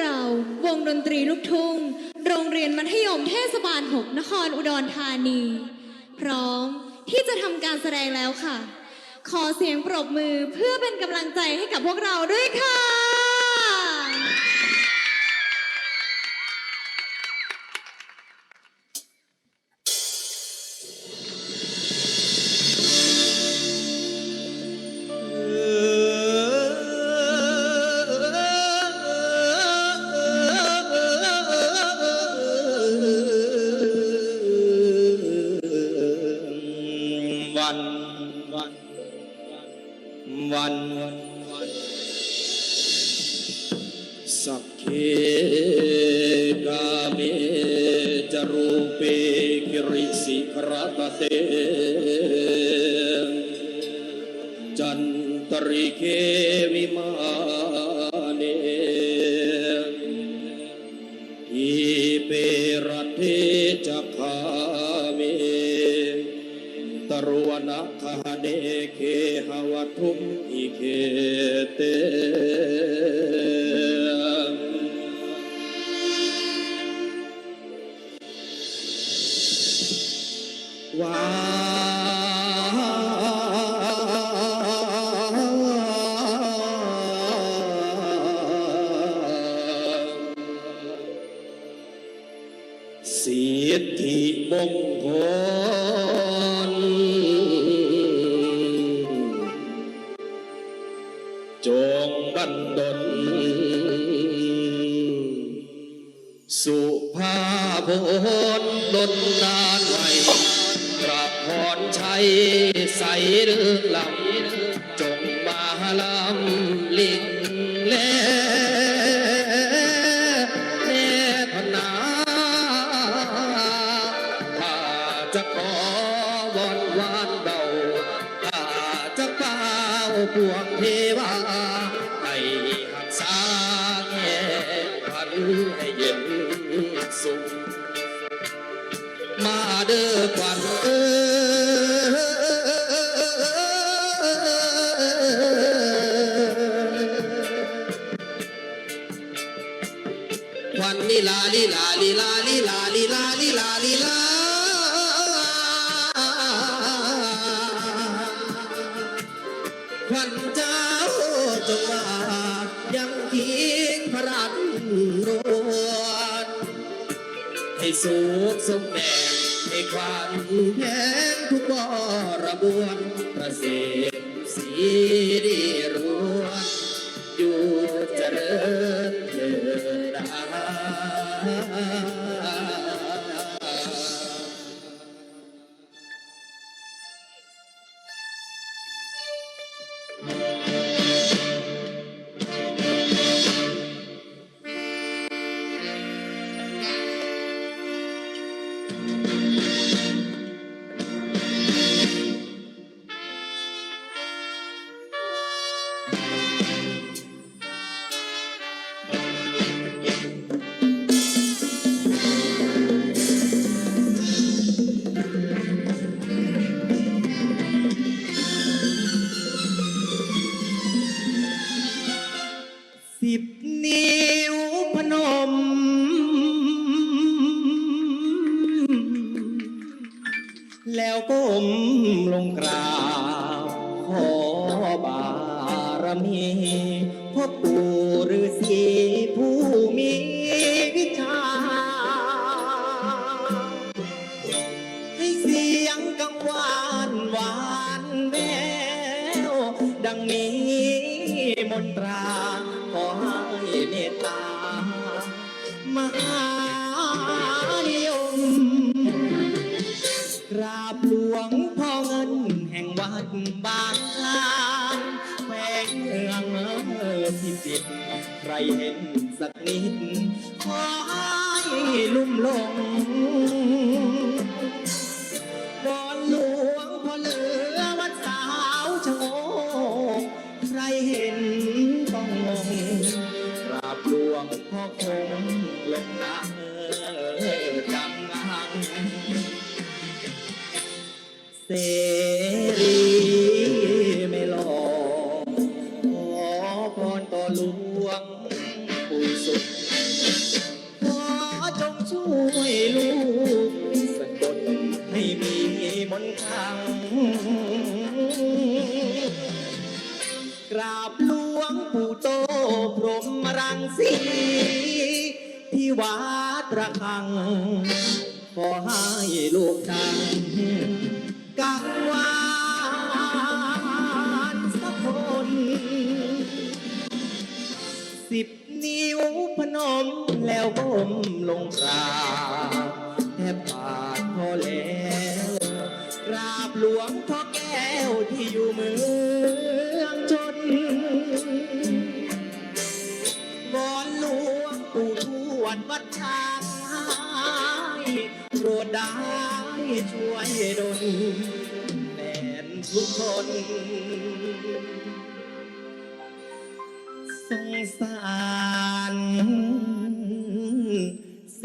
เรา วงดนตรีลูกทุ่ง โรงเรียนมัธยมเทศบาล 6 นครอุดรธานี พร้อมที่จะทำการแสดงแล้วค่ะ ขอเสียงปรบมือเพื่อเป็นกำลังใจให้กับพวกเราด้วยค่ะ สักเคกาเมจรูเปกิริสิกรตเต จันตริเค สิทธิมงคลจงบันดลสุภาพลดนนานไว้กราบพรชัยใสเรื่องลำ เย็นสุขมาเด้อควันเอ้ควันลีลาลีลาลีลาลีลาลีลาลีลาลีลา สุขสมแดงให้ความแห้งทุกบระบวนประเสริฐสี วัดระฆัง ขอให้ลูกดังกังวานสักคน สิบนิ้วพนมแล้วก้มลงกราบแทบบาทพอแล้ว กราบหลวงพ่อแก้วที่อยู่มือ วัดช้างหายโปรดได้ช่วยดลแฟนทุกคนสงสารเส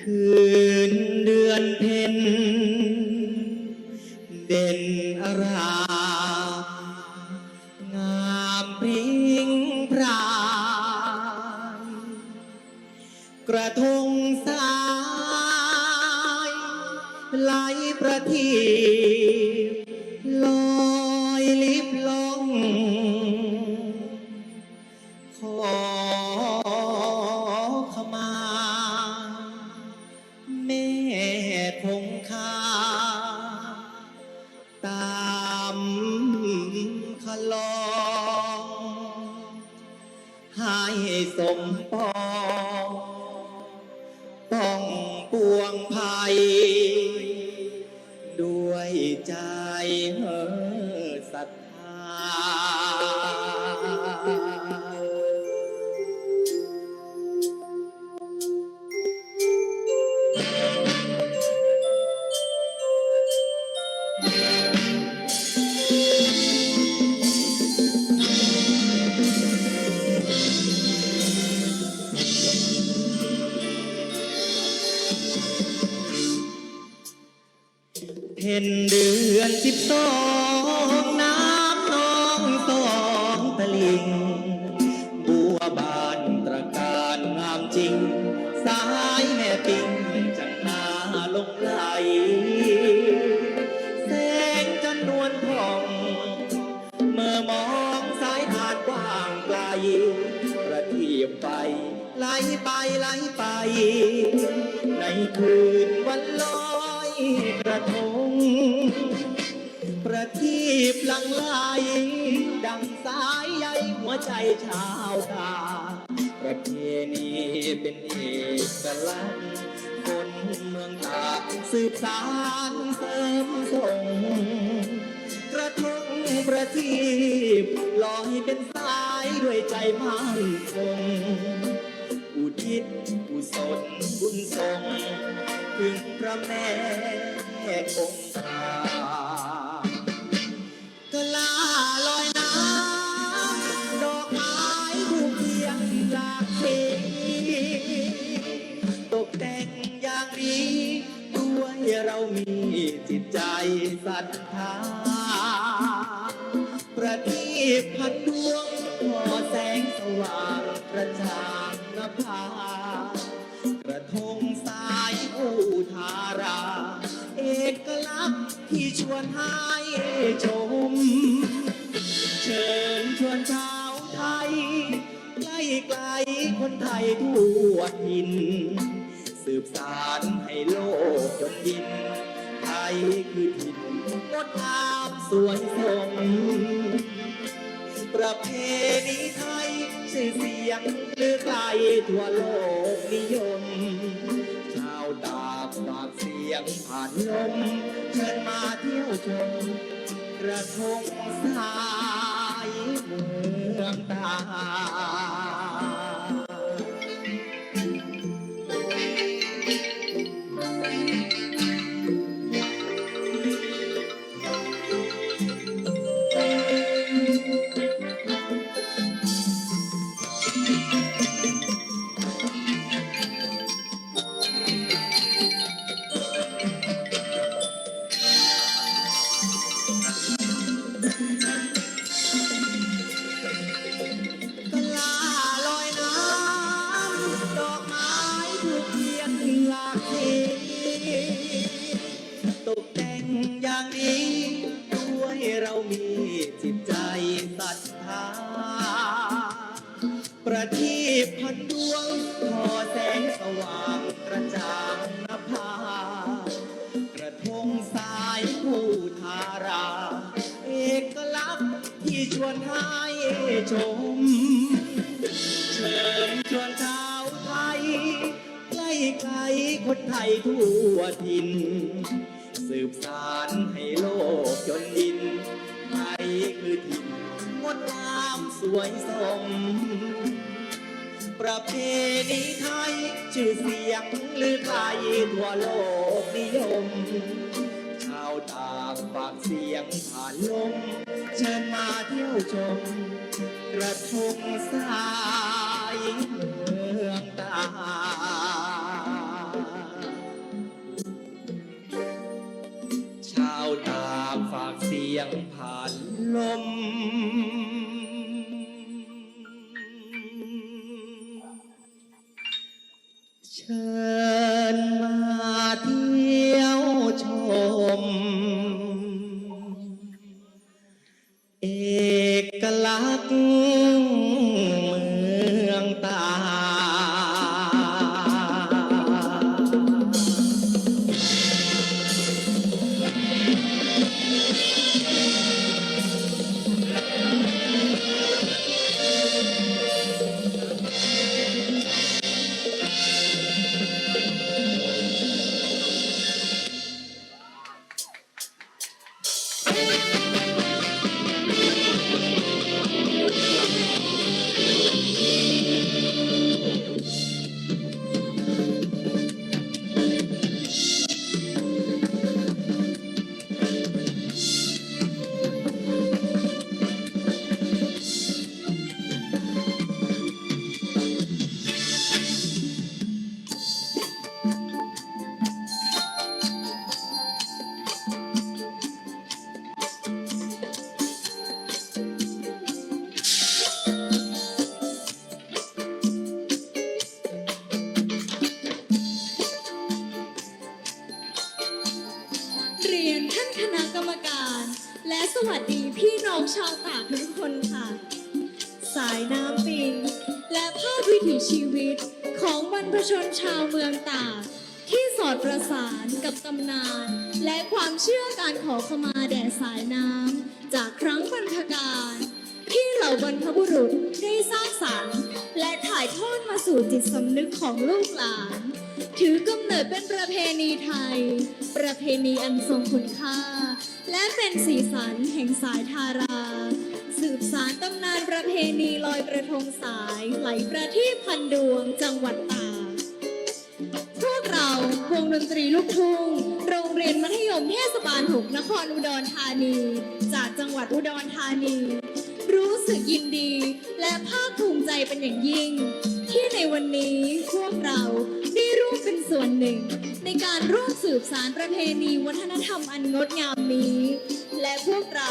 คืนเดือนเพ็ญ สมปอง คืนวันลอยกระทง ประทีปลังไหลดังสายใยหัวใจชาวตา ประเพณีเป็นเอกลักษณ์คนเมืองตาสืบสานเสริมส่ง กระทงประทีปลอยเป็นสายด้วยใจมั่นคง ระแม่คงค์ากะลาลอยน้ำดอกไม้ถูกเทียนหลากสีตกแต่งอย่างดีด้วยเรามีจิตใจศรัทธาประทีปพันดวง คนไทยทั่วถิ่นสืบสารให้โลกจนดิน ไทยคือถิ่นงดงามสวยสงประเพณีไทยชื่อเสียงลือไกลทั่วโลกนิยม ชาวตาฝากเสียงผ่านลมเชิญมาเที่ยวชมกระทงสายเมืองตา คนไทยทั่วถิ่นสืบสารให้โลกจนดินไทยคือถิ่นงดงามสวยสม ประเพณีไทย ชื่อเสียงลือไกลทั่วโลกนิยม ชาวตากฝากเสียงผ่านลม เชิญมาเที่ยวชม กระทงสายเมืองตา ลม เชิญ พชนชาวเมืองตากที่สอดประสานกับตำนาน และความเชื่อการขอขมาแด่สายน้ำจากครั้งบรรพการ ที่เหล่าบรรพบุรุษได้สร้างสรรค์ และถ่ายทอดมาสู่จิตสำนึกของลูกหลาน ถือกำเนิดเป็นประเพณีไทย ประเพณีอันทรงคุณค่า และเป็นสีสันแห่งสายทารา สืบสารตำนานประเพณีลอยกระทงสายไหลประทีปพันดวงจังหวัดตาก เราวงดนตรีลูกทุ่งโรงเรียนมัธยมเทศบาลหกนครอุดรธานี จากจังหวัดอุดรธานี รู้สึกยินดี และภาคภูมิใจเป็นอย่างยิ่ง ที่ในวันนี้พวกเราได้ร่วมเป็นส่วนหนึ่ง ในการร่วมสืบสารประเพณีวัฒนธรรมอันงดงามนี้ และพวกเรา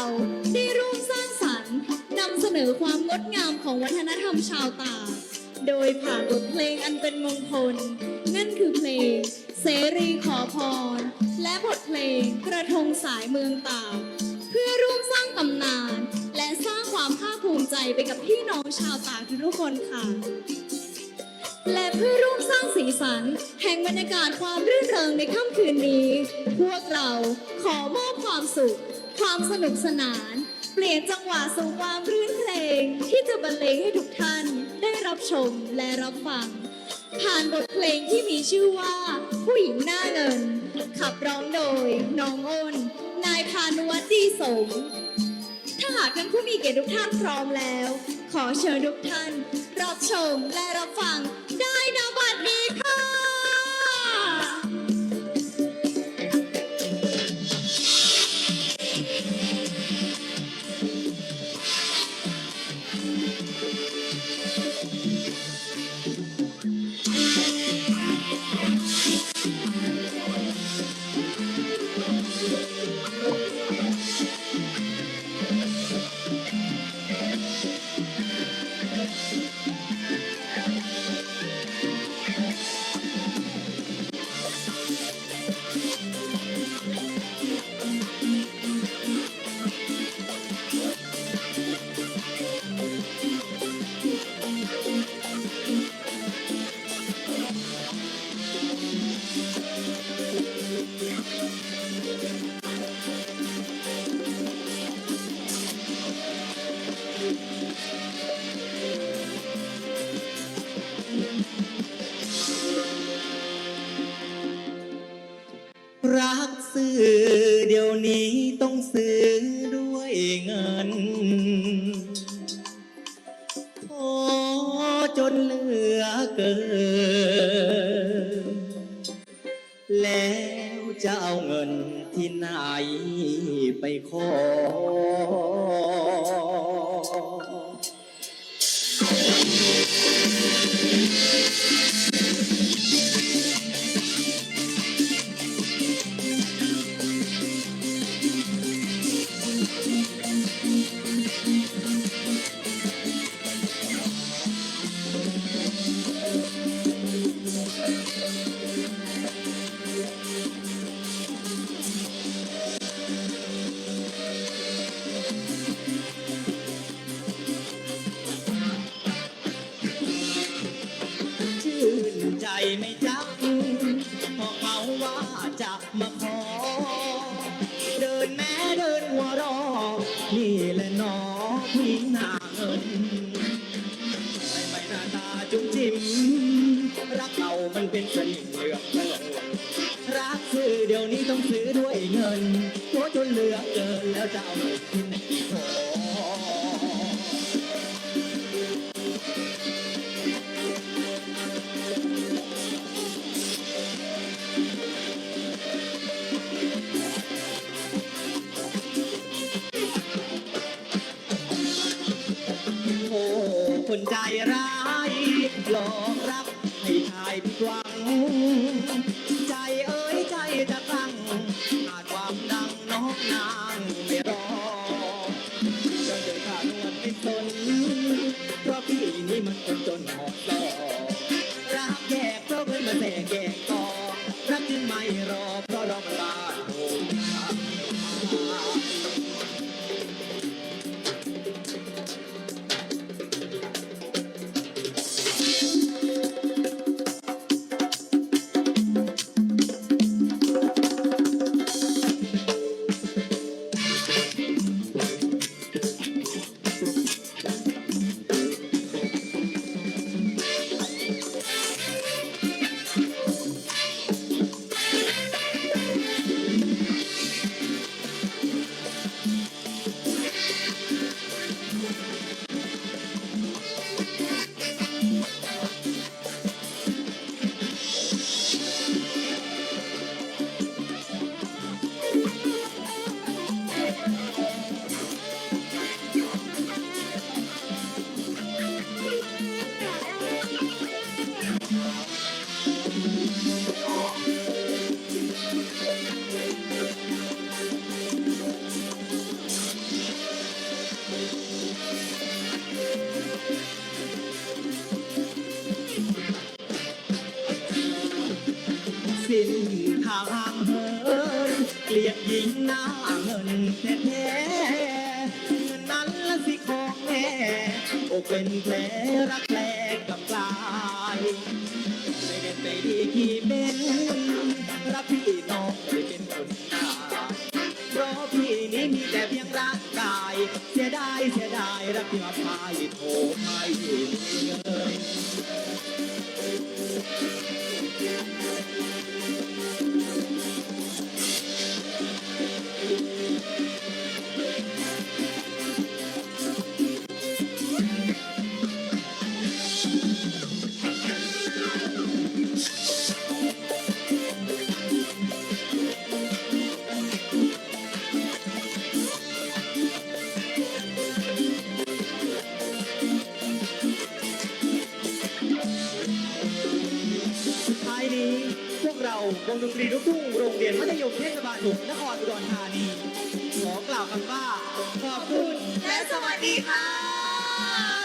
ได้ร่วมสร้างสรรค์นำเสนอความงดงามของวัฒนธรรมชาวตาก โดยผ่านบทเพลงอันเป็นมงคล นั่นคือเพลง เสรีขอพร และบทเพลงกระทงสายเมืองตากเพื่อร่วมสร้างตำนาน และสร้างความภาคภูมิใจไปกับพี่น้องชาวตากทุกคนค่ะ และเพื่อร่วมสร้างสีสัน แห่งบรรยากาศความรื่นเริงในค่ำคืนนี้ พวกเราขอมอบความสุข ความสนุกสนาน เปลี่ยนจังหวะสู่ความรื่นเพลง ที่จะบรรเลงให้ทุกท่านได้รับชมและรับฟัง ผ่านบทเพลงที่มีชื่อว่า ผู้หญิงหน้าเงิน ขับร้องโดยน้องอ้น นายพานุวัฒน์ดีสม ถ้าหากท่านผู้มีเกียรติทุกท่านพร้อมแล้ว ขอเชิญทุกท่าน รับชมและรับฟังได้นะบัด แล้วจะเอาเงินที่ไหนไปขอ มันเป็นสนิมเลือกเกินรักซื้อเดี๋ยวนี้ต้องซื้อด้วยเงินตัวจนเหลือเกินแล้วจะเอาเงินที่ไหนพอโอ้คนใจร้าย สิ้นทางเหินเกลียดหญิงหน้าเงินแท้ๆเงินนั้นละสิของแม่อกเป็นแผลรักแผลกับกลายไม่เด็ดไม่ดีที่เป็นรับพี่น้องไม่เป็นคนตายเพราะพี่นี้มีแต่เพียงร่างกาย เสียดายเสียดายรักที่มาพายโทรไม่เงย ดนตรีลูกทุ่งโรงเรียนมัธยมเทศบาลหกนครอุดรธานีขอกล่าวคำว่าขอบคุณและสวัสดีค่ะ